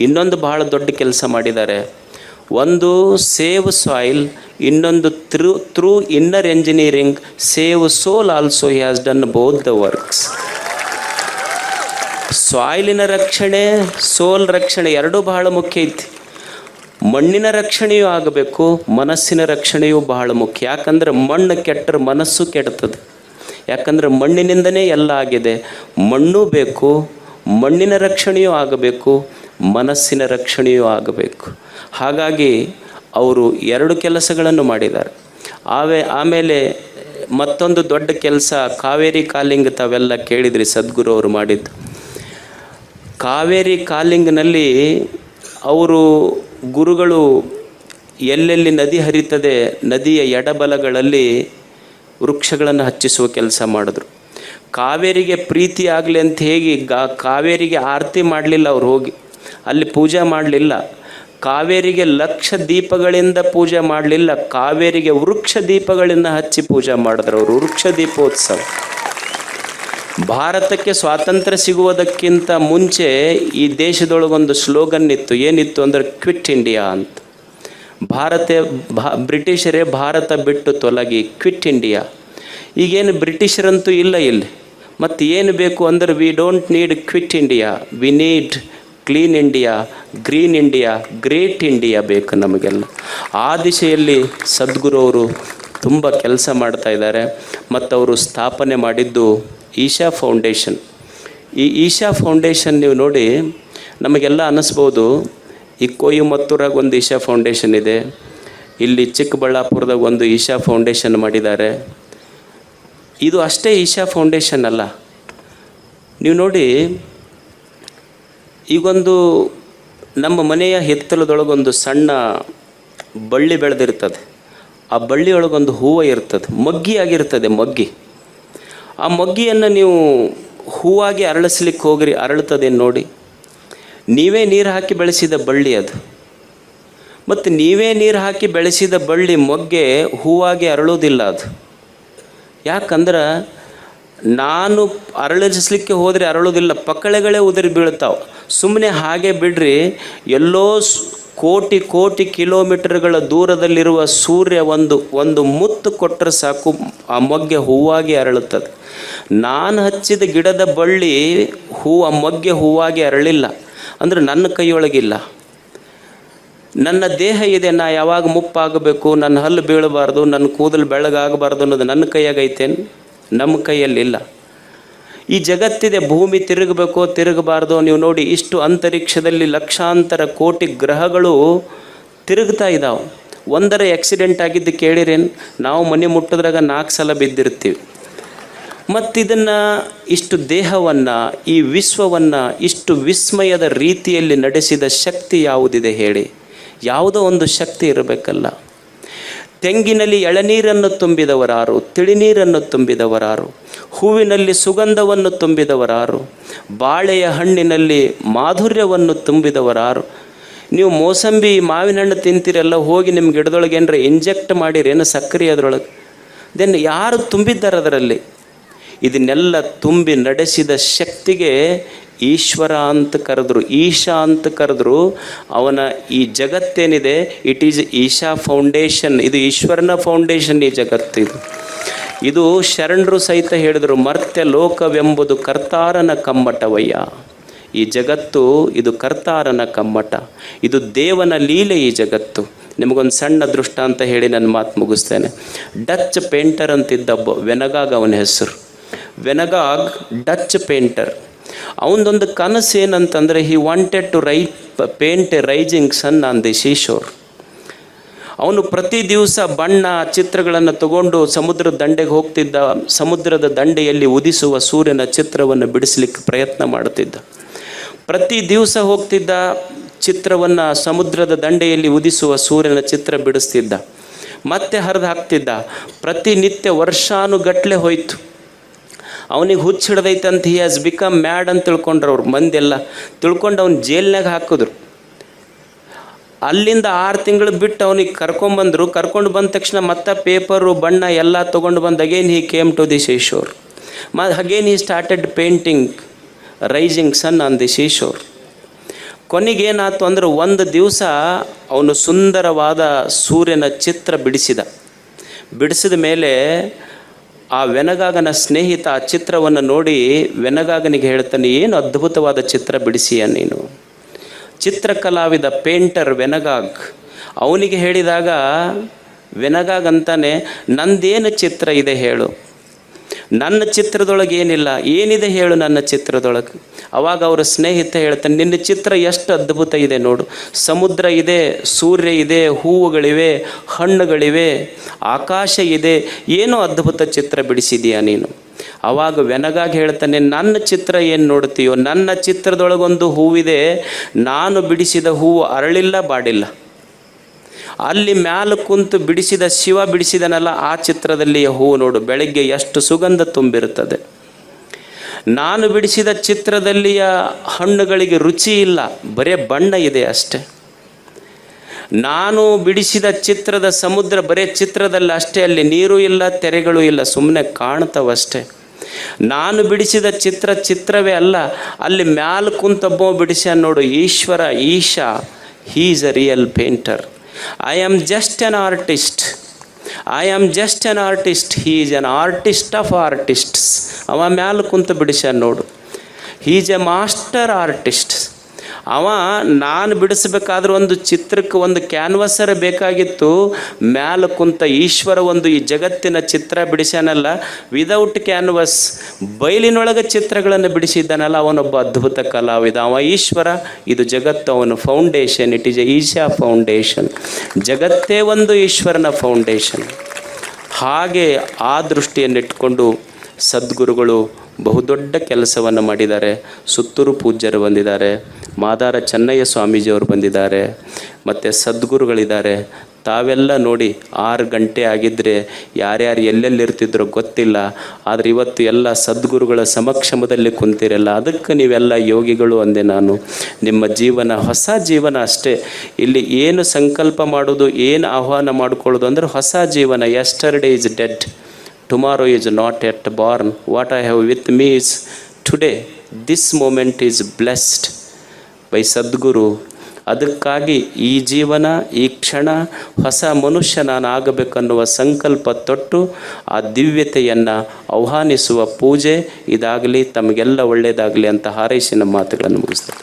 ಇನ್ನೊಂದು ಬಹಳ ದೊಡ್ಡ ಕೆಲಸ ಮಾಡಿದ್ದಾರೆ. ಒಂದು ಸೇವ್ ಸಾಯಿಲ್, ಇನ್ನೊಂದು through through inner engineering, save soul also he has done both the works. ಸಾಯಿಲಿನ ರಕ್ಷಣೆ, ಸೋಲ್ ರಕ್ಷಣೆ ಎರಡೂ ಬಹಳ ಮುಖ್ಯ ಐತಿ. ಮಣ್ಣಿನ ರಕ್ಷಣೆಯೂ ಆಗಬೇಕು, ಮನಸ್ಸಿನ ರಕ್ಷಣೆಯೂ ಬಹಳ ಮುಖ್ಯ. ಯಾಕಂದ್ರೆ ಮಣ್ಣು ಕೆಟ್ಟರೆ ಮನಸ್ಸು ಕೆಡ್ತದೆ. ಯಾಕಂದ್ರೆ ಮಣ್ಣಿನಿಂದನೇ ಎಲ್ಲ ಆಗಿದೆ. ಮಣ್ಣು ಬೇಕು, ಮಣ್ಣಿನ ರಕ್ಷಣೆಯೂ ಆಗಬೇಕು, ಮನಸ್ಸಿನ ರಕ್ಷಣೆಯೂ ಆಗಬೇಕು. ಹಾಗಾಗಿ ಅವರು ಎರಡು ಕೆಲಸಗಳನ್ನು ಮಾಡಿದ್ದಾರೆ. ಆವೇ, ಆಮೇಲೆ ಮತ್ತೊಂದು ದೊಡ್ಡ ಕೆಲಸ, ಕಾವೇರಿ ಕಾಲಿಂಗ್ ತಾವೆಲ್ಲ ಕೇಳಿದ್ರಿ, ಸದ್ಗುರು ಅವರು ಮಾಡಿದ್ದು. ಕಾವೇರಿ ಕಾಲಿಂಗ್ನಲ್ಲಿ ಅವರು ಗುರುಗಳು ಎಲ್ಲೆಲ್ಲಿ ನದಿ ಹರಿತದೆ, ನದಿಯ ಎಡಬಲಗಳಲ್ಲಿ ವೃಕ್ಷಗಳನ್ನು ಹಚ್ಚಿಸುವ ಕೆಲಸ ಮಾಡಿದ್ರು. ಕಾವೇರಿಗೆ ಪ್ರೀತಿ ಆಗಲಿ ಅಂತ ಹೇಗೆ ಗಾ, ಕಾವೇರಿಗೆ ಆರತಿ ಮಾಡಲಿಲ್ಲ ಅವ್ರು ಹೋಗಿ. ಅಲ್ಲಿ ಪೂಜೆ ಮಾಡಲಿಲ್ಲ. ಕಾವೇರಿಗೆ ಲಕ್ಷ ದೀಪಗಳಿಂದ ಪೂಜೆ ಮಾಡಲಿಲ್ಲ. ಕಾವೇರಿಗೆ ವೃಕ್ಷ ದೀಪಗಳಿಂದ ಹಚ್ಚಿ ಪೂಜೆ ಮಾಡಿದ್ರು ಅವರು. ವೃಕ್ಷ ದೀಪೋತ್ಸವ. ಭಾರತಕ್ಕೆ ಸ್ವಾತಂತ್ರ್ಯ ಸಿಗುವುದಕ್ಕಿಂತ ಮುಂಚೆ ಈ ದೇಶದೊಳಗೊಂದು ಸ್ಲೋಗನ್ ಇತ್ತು ಏನಿತ್ತು ಅಂದರೆ ಕ್ವಿಟ್ ಇಂಡಿಯಾ ಅಂತ. ಭಾರತ, ಭಾ, ಬ್ರಿಟಿಷರೇ ಭಾರತ ಬಿಟ್ಟು ತೊಲಗಿ ಕ್ವಿಟ್ ಇಂಡಿಯಾ. ಈಗೇನು ಬ್ರಿಟಿಷರಂತೂ ಇಲ್ಲ ಇಲ್ಲಿ. ಮತ್ತು ಏನು ಬೇಕು ಅಂದರೆ we don't need quit India. We need clean India green India great India ಬೇಕು ನಮಗೆಲ್ಲ. ಆ ದಿಶೆಯಲ್ಲಿ ಸದ್ಗುರು ಅವರು ತುಂಬ ಕೆಲಸ ಮಾಡ್ತಾ ಇದ್ದಾರೆ. ಮತ್ತು ಅವರು ಸ್ಥಾಪನೆ ಮಾಡಿದ್ದು ಈಶಾ ಫೌಂಡೇಶನ್. ಈ ಈಶಾ ಫೌಂಡೇಶನ್ ನೀವು ನೋಡಿ, ನಮಗೆಲ್ಲ ಅನ್ನಿಸ್ಬೋದು, ಈ ಕೊಯ್ಮತ್ತೂರಾಗ ಒಂದು ಈಶಾ ಫೌಂಡೇಶನ್ ಇದೆ, ಇಲ್ಲಿ ಚಿಕ್ಕಬಳ್ಳಾಪುರದಾಗ ಒಂದು ಈಶಾ ಫೌಂಡೇಶನ್ ಮಾಡಿದ್ದಾರೆ. ಇದು ಅಷ್ಟೇ ಈಶಾ ಫೌಂಡೇಶನ್ ಅಲ್ಲ. ನೀವು ನೋಡಿ, ಈಗೊಂದು ನಮ್ಮ ಮನೆಯ ಹಿತ್ತಲದೊಳಗೊಂದು ಸಣ್ಣ ಬಳ್ಳಿ ಬೆಳೆದಿರ್ತದೆ. ಆ ಬಳ್ಳಿಯೊಳಗೊಂದು ಹೂವು ಇರ್ತದೆ ಮಗ್ಗಿ ಆಗಿರ್ತದೆ ಮಗ್ಗಿ. ಆ ಮೊಗ್ಗಿಯನ್ನು ನೀವು ಹೂವಾಗಿ ಅರಳಿಸ್ಲಿಕ್ಕೆ ಹೋಗ್ರಿ ಅರಳುತ್ತದೆ ನೋಡಿ? ನೀವೇ ನೀರು ಹಾಕಿ ಬೆಳೆಸಿದ ಬಳ್ಳಿ ಅದು. ಮತ್ತು ನೀವೇ ನೀರು ಹಾಕಿ ಬೆಳೆಸಿದ ಬಳ್ಳಿ ಮೊಗ್ಗೆ ಹೂವಾಗಿ ಅರಳೋದಿಲ್ಲ ಅದು. ಯಾಕಂದ್ರೆ ನಾನು ಅರಳಿಸ್ಲಿಕ್ಕೆ ಹೋದರೆ ಅರಳೋದಿಲ್ಲ ಪಕ್ಕಳೆಗಳೇ ಉದುರಿ ಬೀಳ್ತಾವೆ ಸುಮ್ಮನೆ ಹಾಗೆ ಬಿಡ್ರಿ, ಎಲ್ಲೋ ಕೋಟಿ ಕೋಟಿ ಕಿಲೋಮೀಟರ್ಗಳ ದೂರದಲ್ಲಿರುವ ಸೂರ್ಯ ಒಂದು ಒಂದು ಮುತ್ತು ಕೊಟ್ಟರೆ ಸಾಕು, ಆ ಮೊಗ್ಗೆ ಹೂವಾಗಿ ಅರಳುತ್ತದೆ. ನಾನು ಹಚ್ಚಿದ ಗಿಡದ ಬಳ್ಳಿ ಹೂ ಆ ಮೊಗ್ಗೆ ಹೂವಾಗಿ ಅರಳಿಲ್ಲ. ಅಂದರೆ ನನ್ನ ಕೈಯೊಳಗಿಲ್ಲ. ನನ್ನ ದೇಹ ಇದೆ, ನಾ ಯಾವಾಗ ಮುಪ್ಪಾಗಬೇಕು, ನನ್ನ ಹಲ್ಲು ಬೀಳಬಾರ್ದು, ನನ್ನ ಕೂದಲು ಬೆಳಗಾಗಬಾರ್ದು ಅನ್ನೋದು ನನ್ನ ಕೈಯಾಗೈತೇನು? ನಮ್ಮ ಕೈಯಲ್ಲಿಲ್ಲ. ಈ ಜಗತ್ತಿದೆ, ಭೂಮಿ ತಿರುಗಬೇಕೋ ತಿರುಗಬಾರ್ದು ನೀವು ನೋಡಿ ಇಷ್ಟು ಅಂತರಿಕ್ಷದಲ್ಲಿ ಲಕ್ಷಾಂತರ ಕೋಟಿ ಗ್ರಹಗಳು ತಿರುಗ್ತಾ ಇದ್ದಾವೆ ಒಂದರ ಆಕ್ಸಿಡೆಂಟ್ ಆಗಿದ್ದು ಕೇಳಿರೇನು? ನಾವು ಮನೆ ಮುಟ್ಟಿದ್ರಾಗ ನಾಲ್ಕು ಸಲ ಬಿದ್ದಿರ್ತೀವಿ. ಮತ್ತಿದನ್ನು ಇಷ್ಟು ದೇಹವನ್ನು, ಈ ವಿಶ್ವವನ್ನು ಇಷ್ಟು ವಿಸ್ಮಯದ ರೀತಿಯಲ್ಲಿ ನಡೆಸಿದ ಶಕ್ತಿ ಯಾವುದಿದೆ ಹೇಳಿ? ಯಾವುದೋ ಒಂದು ಶಕ್ತಿ ಇರಬೇಕಲ್ಲ. ತೆಂಗಿನಲ್ಲಿ ಎಳನೀರನ್ನು ತುಂಬಿದವರಾರು, ತಿಳಿನೀರನ್ನು ತುಂಬಿದವರಾರು, ಹೂವಿನಲ್ಲಿ ಸುಗಂಧವನ್ನು ತುಂಬಿದವರಾರು, ಬಾಳೆಯ ಹಣ್ಣಿನಲ್ಲಿ ಮಾಧುರ್ಯವನ್ನು ತುಂಬಿದವರಾರು. ನೀವು ಮೋಸಂಬಿ ಮಾವಿನ ಹಣ್ಣು ತಿಂತೀರೆಲ್ಲ, ಹೋಗಿ ನಿಮ್ಮ ಗಿಡದೊಳಗೆ ಏನರ ಇಂಜೆಕ್ಟ್ ಮಾಡಿರೇನು ಸಕ್ಕರೆ ಅದರೊಳಗೆ. ದೆನ್ ಯಾರು ತುಂಬಿದ್ದಾರೆ ಅದರಲ್ಲಿ ಇದನ್ನೆಲ್ಲ ತುಂಬಿ ನಡೆಸಿದ ಶಕ್ತಿಗೆ ಈಶ್ವರ ಅಂತ ಕರೆದ್ರು, ಈಶಾ ಅಂತ ಕರೆದ್ರು, ಅವನ ಈ ಜಗತ್ತೇನಿದೆ ಇಟ್ ಈಸ್ ಈಶಾ ಫೌಂಡೇಶನ್ ಇದು ಈಶ್ವರನ ಫೌಂಡೇಶನ್ ಈ ಜಗತ್ತು ಇದು. ಇದು ಶರಣರು ಸಹಿತ ಹೇಳಿದರು, ಮರ್ತ್ಯ ಲೋಕವೆಂಬುದು ಕರ್ತಾರನ ಕಮ್ಮಟವಯ್ಯ. ಈ ಜಗತ್ತು, ಇದು ಕರ್ತಾರನ ಕಮ್ಮಟ. ಇದು ದೇವನ ಲೀಲೆ ಈ ಜಗತ್ತು. ನಿಮಗೊಂದು ಸಣ್ಣ ದೃಷ್ಟಾಂತ ಹೇಳಿ ನನ್ನ ಮಾತು ಮುಗಿಸ್ತೇನೆ. ಡಚ್ ಪೇಂಟರ್ ಅಂತಿದ್ದ ವೆನಗಾಗ್ ಅವನ ಹೆಸರು. Van Gogh Dutch painter. ಅವನದೊಂದು ಕನಸು ಏನಂತಂದರೆ he wanted to Rai paint a rising sun on the seashore ಅವನು ಪ್ರತಿ ದಿವಸ ಬಣ್ಣ, ಚಿತ್ರಗಳನ್ನು ತಗೊಂಡು ಸಮುದ್ರದ ದಂಡೆಗೆ ಹೋಗ್ತಿದ್ದ, ಸಮುದ್ರದ ದಂಡೆಯಲ್ಲಿ ಉದಿಸುವ ಸೂರ್ಯನ ಚಿತ್ರವನ್ನು ಬಿಡಿಸಲಿಕ್ಕೆ ಪ್ರಯತ್ನ ಮಾಡುತ್ತಿದ್ದ. ಪ್ರತಿ ದಿವಸ ಹೋಗ್ತಿದ್ದ ಚಿತ್ರವನ್ನು ಸಮುದ್ರದ ದಂಡೆಯಲ್ಲಿ ಉದಿಸುವ ಸೂರ್ಯನ ಚಿತ್ರ ಬಿಡಿಸ್ತಿದ್ದ. ಮತ್ತೆ ಹರಿದು ಹಾಕ್ತಿದ್ದ. ಪ್ರತಿನಿತ್ಯ ವರ್ಷಾನುಗಟ್ಲೆ ಹೋಯ್ತು. ಅವನಿಗೆ ಹುಚ್ಚು ಅಂತ ಹಿ ಹ್ಯಾಸ್ ಬಿಕಮ್ ಮ್ಯಾಡ್ ಅಂತ ತಿಳ್ಕೊಂಡ್ರು ಅವ್ರು ಮಂದೆಲ್ಲ ತಿಳ್ಕೊಂಡು ಅವ್ನು ಜೈಲ್ನಾಗ ಹಾಕಿದ್ರು. ಅಲ್ಲಿಂದ ಆರು ತಿಂಗಳು ಬಿಟ್ಟು ಅವನಿಗೆ ಕರ್ಕೊಂಬಂದರು. ಕರ್ಕೊಂಡು ಬಂದ ತಕ್ಷಣ ಮತ್ತೆ ಪೇಪರು, ಬಣ್ಣ ಎಲ್ಲ ತೊಗೊಂಡು ಬಂದು again he came to the seashore ಮ again he started painting rising sun on the seashore ಕೊನೆಗೇನಾಯ್ತು ಅಂದ್ರೆ ಒಂದು ದಿವಸ ಅವನು ಸುಂದರವಾದ ಸೂರ್ಯನ ಚಿತ್ರ ಬಿಡಿಸಿದ. ಬಿಡಿಸಿದ ಮೇಲೆ ಆ ವೆನಗಾಗನ ಸ್ನೇಹಿತ ಆ ಚಿತ್ರವನ್ನು ನೋಡಿ ವೆನಗಾಗನಿಗೆ ಹೇಳ್ತಾನೆ, ಏನು ಅದ್ಭುತವಾದ ಚಿತ್ರ ಬಿಡಿಸಿಯ ನೀನು? ಚಿತ್ರಕಲಾವಿದ, ಪೇಂಟರ್ ವೆನಗಾಗ್. ಅವನಿಗೆ ಹೇಳಿದಾಗ, ವೆನಗಾಗ್ ಅಂತಾನೆ, ನಂದೇನು ಚಿತ್ರ ಇದೆ ಹೇಳು. ನನ್ನ ಚಿತ್ರದೊಳಗೆ ಏನಿಲ್ಲ, ಏನಿದೆ ಹೇಳು ನನ್ನ ಚಿತ್ರದೊಳಗೆ. ಅವಾಗ ಅವರ ಸ್ನೇಹಿತ ಹೇಳ್ತಾನೆ, ನಿನ್ನ ಚಿತ್ರ ಎಷ್ಟು ಅದ್ಭುತ ಇದೆ ನೋಡು. ಸಮುದ್ರ ಇದೆ, ಸೂರ್ಯ ಇದೆ, ಹೂವುಗಳಿವೆ, ಹಣ್ಣುಗಳಿವೆ, ಆಕಾಶ ಇದೆ, ಏನೋ ಅದ್ಭುತ ಚಿತ್ರ ಬಿಡಿಸಿದೀಯ ನೀನು. ಅವಾಗ ವೆನಗಾಗಿ ಹೇಳ್ತಾನೆ, ನನ್ನ ಚಿತ್ರ ಏನು ನೋಡ್ತೀಯೋ, ನನ್ನ ಚಿತ್ರದೊಳಗೊಂದು ಹೂವಿದೆ, ನಾನು ಬಿಡಿಸಿದ ಹೂವು ಅರಳಿಲ್ಲ, ಬಾಡಿಲ್ಲ. ಅಲ್ಲಿ ಮ್ಯಾಲ ಕುಂತು ಬಿಡಿಸಿದ ಶಿವ ಬಿಡಿಸಿದನಲ್ಲ, ಆ ಚಿತ್ರದಲ್ಲಿ ಹೂವು ನೋಡು, ಬೆಳಗ್ಗೆ ಎಷ್ಟು ಸುಗಂಧ ತುಂಬಿರುತ್ತದೆ. ನಾನು ಬಿಡಿಸಿದ ಚಿತ್ರದಲ್ಲಿಯ ಹಣ್ಣುಗಳಿಗೆ ರುಚಿ ಇಲ್ಲ, ಬರೇ ಬಣ್ಣ ಇದೆ ಅಷ್ಟೆ. ನಾನು ಬಿಡಿಸಿದ ಚಿತ್ರದ ಸಮುದ್ರ ಬರೇ ಚಿತ್ರದಲ್ಲಿ ಅಷ್ಟೇ, ಅಲ್ಲಿ ನೀರು ಇಲ್ಲ, ತೆರೆಗಳು ಇಲ್ಲ ಸುಮ್ಮನೆ ಕಾಣ್ತವಷ್ಟೇ ನಾನು ಬಿಡಿಸಿದ ಚಿತ್ರ ಚಿತ್ರವೇ ಅಲ್ಲ, ಅಲ್ಲಿ ಮ್ಯಾಲ ಕುಂತೊಬ್ಬ ಬಿಡಿಸ ನೋಡು, Ishwara, Isha he's a real painter I am just an artist I am just an artist he is an artist of artists ಅವ ಮ್ಯಾಲ ಕುಂತು ಬಿಡಿಸ್ಯಾನ ನೋಡು he is a master artist ಅವ ನಾನು ಬಿಡಿಸ್ಬೇಕಾದ್ರೆ ಒಂದು ಚಿತ್ರಕ್ಕೆ ಒಂದು ಕ್ಯಾನ್ವಸರ ಬೇಕಾಗಿತ್ತು, ಮ್ಯಾಲ ಕುಂತ ಈಶ್ವರ ಒಂದು ಈ ಜಗತ್ತಿನ ಚಿತ್ರ ಬಿಡಿಸ್ಯಾನಲ್ಲ ವಿದೌಟ್ ಕ್ಯಾನ್ವಸ್ ಬಯಲಿನೊಳಗೆ ಚಿತ್ರಗಳನ್ನು ಬಿಡಿಸಿದ್ದಾನಲ್ಲ, ಅವನೊಬ್ಬ ಅದ್ಭುತ ಕಲಾವಿದ. ಅವ ಈಶ್ವರ, ಇದು ಜಗತ್ತು ಅವನ foundation it is a Isha foundation ಜಗತ್ತೇ ಒಂದು ಈಶ್ವರನ ಫೌಂಡೇಶನ್ ಹಾಗೆ ಆ ದೃಷ್ಟಿಯನ್ನಿಟ್ಕೊಂಡು ಸದ್ಗುರುಗಳು ಬಹುದೊಡ್ಡ ಕೆಲಸವನ್ನು ಮಾಡಿದ್ದಾರೆ. ಸುತ್ತೂರು ಪೂಜ್ಯರು ಬಂದಿದ್ದಾರೆ. ಮಾದಾರ ಚೆನ್ನಯ್ಯ ಸ್ವಾಮೀಜಿಯವರು ಬಂದಿದ್ದಾರೆ. ಮತ್ತು ಸದ್ಗುರುಗಳಿದ್ದಾರೆ. ತಾವೆಲ್ಲ ನೋಡಿ ಆರು ಗಂಟೆ ಆಗಿದ್ದರೆ ಯಾರ್ಯಾರು ಎಲ್ಲೆಲ್ಲಿರ್ತಿದ್ರೋ ಗೊತ್ತಿಲ್ಲ. ಆದರೆ ಇವತ್ತು ಎಲ್ಲ ಸದ್ಗುರುಗಳ ಸಮಕ್ಷಮದಲ್ಲಿ ಕುಂತಿರಲ್ಲ. ಅದಕ್ಕೆ ನೀವೆಲ್ಲ ಯೋಗಿಗಳು ಅಂದೆ ನಾನು. ನಿಮ್ಮ ಜೀವನ, ಹೊಸ ಜೀವನ ಅಷ್ಟೇ. ಇಲ್ಲಿ ಏನು ಸಂಕಲ್ಪ ಮಾಡೋದು, ಏನು ಆಹ್ವಾನ ಮಾಡ್ಕೊಳ್ಳೋದು ಅಂದರೆ ಹೊಸ ಜೀವನ. Yesterday is dead tomorrow is not yet born what I have with me is today this moment is blessed by Sadhguru ಅದಕ್ಕಾಗಿ ಈ ಜೀವನ, ಈ ಕ್ಷಣ ಹೊಸ ಮನುಷ್ಯ ನಾನು ಆಗಬೇಕನ್ನುವ ಸಂಕಲ್ಪ ತೊಟ್ಟು ಆ ದಿವ್ಯತೆಯನ್ನು ಆಹ್ವಾನಿಸುವ ಪೂಜೆ ಇದಾಗಲಿ, ತಮಗೆಲ್ಲ ಒಳ್ಳೆಯದಾಗಲಿ ಅಂತ ಹಾರೈಸಿನ ಮಾತುಗಳನ್ನು ಮುಗಿಸ್ತಾರೆ